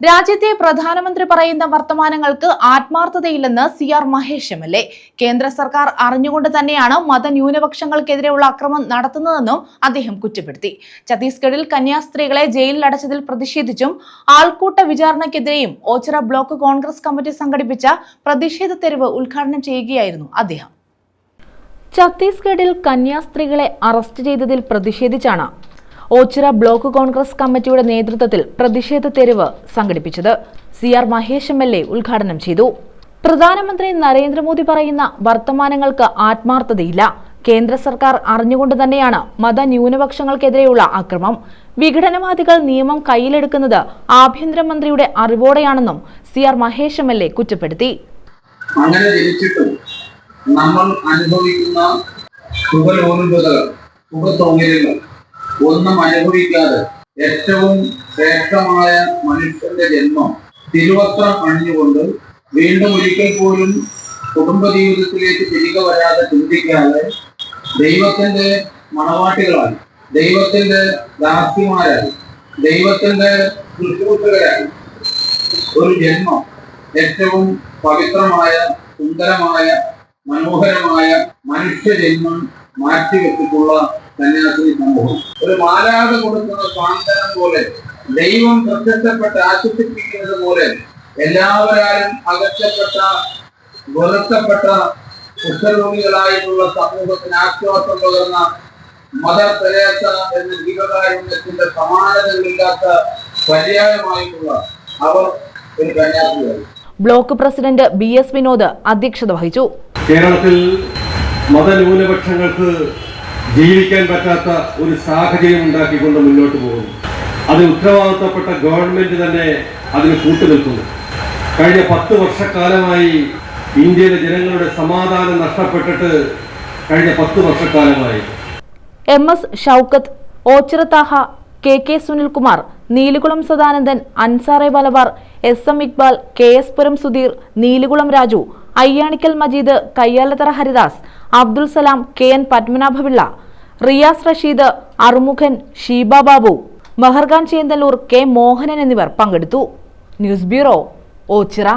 രാജ്യത്തെ പ്രധാനമന്ത്രി പറയുന്ന വർത്തമാനങ്ങൾക്ക് ആത്മാർത്ഥതയില്ലെന്ന് C R Mahesh M L A. കേന്ദ്ര സർക്കാർ അറിഞ്ഞുകൊണ്ട് തന്നെയാണ് മതന്യൂനപക്ഷങ്ങൾക്കെതിരെയുള്ള അക്രമം നടത്തുന്നതെന്നും അദ്ദേഹം കുറ്റപ്പെടുത്തി. ഛത്തീസ്ഗഡിൽ കന്യാസ്ത്രീകളെ ജയിലിൽ അടച്ചതിൽ പ്രതിഷേധിച്ചും ആൾക്കൂട്ട വിചാരണയ്ക്കെതിരെയും ഓച്ചിറ ബ്ലോക്ക് കോൺഗ്രസ് കമ്മിറ്റി സംഘടിപ്പിച്ച പ്രതിഷേധ തെരുവ് ഉദ്ഘാടനം ചെയ്യുകയായിരുന്നു അദ്ദേഹം. ഛത്തീസ്ഗഡിൽ കന്യാസ്ത്രീകളെ അറസ്റ്റ് ചെയ്തതിൽ പ്രതിഷേധിച്ചാണ് ഓച്ചിറ ബ്ലോക്ക് കോൺഗ്രസ് കമ്മിറ്റിയുടെ നേതൃത്വത്തിൽ പ്രതിഷേധ തെരുവ് സംഘടിപ്പിച്ചത്. C R Mahesh M L A ഉദ്ഘാടനം ചെയ്തു. പ്രധാനമന്ത്രി നരേന്ദ്രമോദി പറയുന്ന വർത്തമാനങ്ങൾക്ക് ആത്മാർത്ഥതയില്ല. കേന്ദ്ര സർക്കാർ അറിഞ്ഞുകൊണ്ട് തന്നെയാണ് മതന്യൂനപക്ഷങ്ങൾക്കെതിരെയുള്ള അക്രമം. വിഘടനവാദികൾ നിയമം കയ്യിലെടുക്കുന്നത് ആഭ്യന്തരമന്ത്രിയുടെ അറിവോടെയാണെന്നും C R Mahesh M L A കുറ്റപ്പെടുത്തി. അങ്ങനെ നമ്മൾ അനുഭവിക്കുന്ന ഒന്നും അനുഭവിക്കാതെ ഏറ്റവും ശ്രേഷ്ഠമായ മനുഷ്യന്റെ ജന്മം തിരുവസ്ത്രം അണിഞ്ഞുകൊണ്ട് വീണ്ടും ഒരിക്കൽ പോലും കുടുംബ ജീവിതത്തിലേക്ക് തിരികെ വരാതെ ചിന്തിക്കാതെ ദൈവത്തിന്റെ മണവാട്ടികളായി ദൈവത്തിന്റെ ദാസ്യമാരായി ദൈവത്തിന്റെ ശുശ്രൂഷകരായി. ഒരു ജന്മം ഏറ്റവും പവിത്രമായ സുന്ദരമായ മനോഹരമായ മനുഷ്യജന്മം മാറ്റിവെച്ചിട്ടുള്ള സന്യാസിനി സമൂഹം ഒരു മാലാത കൊടുക്കുന്ന സ്വാതന്ത്ര്യം പോലെ ദൈവം പ്രത്യക്ഷപ്പെട്ട് ആശ്വസിപ്പിക്കുന്നത് പോലെ എല്ലാവരാലും അകറ്റപ്പെട്ട വെറുക്കപ്പെട്ട കുഷ്ഠരോഗികളായിട്ടുള്ള സമൂഹത്തിന് ആശ്വാസം പകർന്ന മദർ തെരേസ എന്ന ജീവകാരുണ്യത്തിന്റെ സമാനതകളില്ലാത്ത പര്യായമായിട്ടുള്ള അവർ ഒരു കന്യാസിയായി block president B S Vinod അധ്യക്ഷത വഹിച്ചു. കേരളത്തിൽ മതന്യൂനപക്ഷങ്ങൾക്ക് ജീവിക്കാൻ പറ്റാത്ത ഒരു സാഹചര്യം ഉണ്ടാക്കിക്കൊണ്ട് മുന്നോട്ട് പോകുന്നു. അത് ഉത്തരവാദിത്തപ്പെട്ട ഗവൺമെന്റ് തന്നെ അതിന് കൂട്ടുനിൽക്കുന്നു കഴിഞ്ഞ പത്ത് വർഷക്കാലമായി ഇന്ത്യയിലെ ജനങ്ങളുടെ സമാധാനം നഷ്ടപ്പെട്ടിട്ട് കഴിഞ്ഞ പത്ത് വർഷക്കാലമായി. എം എസ് ഷൗക്കത്ത് ഓച്ചിറത്താഹ K K Sunilkumar Neelukulam Sadanandan അൻസാറെ Malabar S M Iqbal K S Puram Sudheer Neelukulam Raju Ayyanikkal Majeed Kayyalathara Haridas Abdul Salam K N Padmanabhapillai Riyas Rasheed Arumukhan Sheeba Babu Meharkhan Chenthallur K Mohanan എന്നിവർ പങ്കെടുത്തു. News bureau Ochira.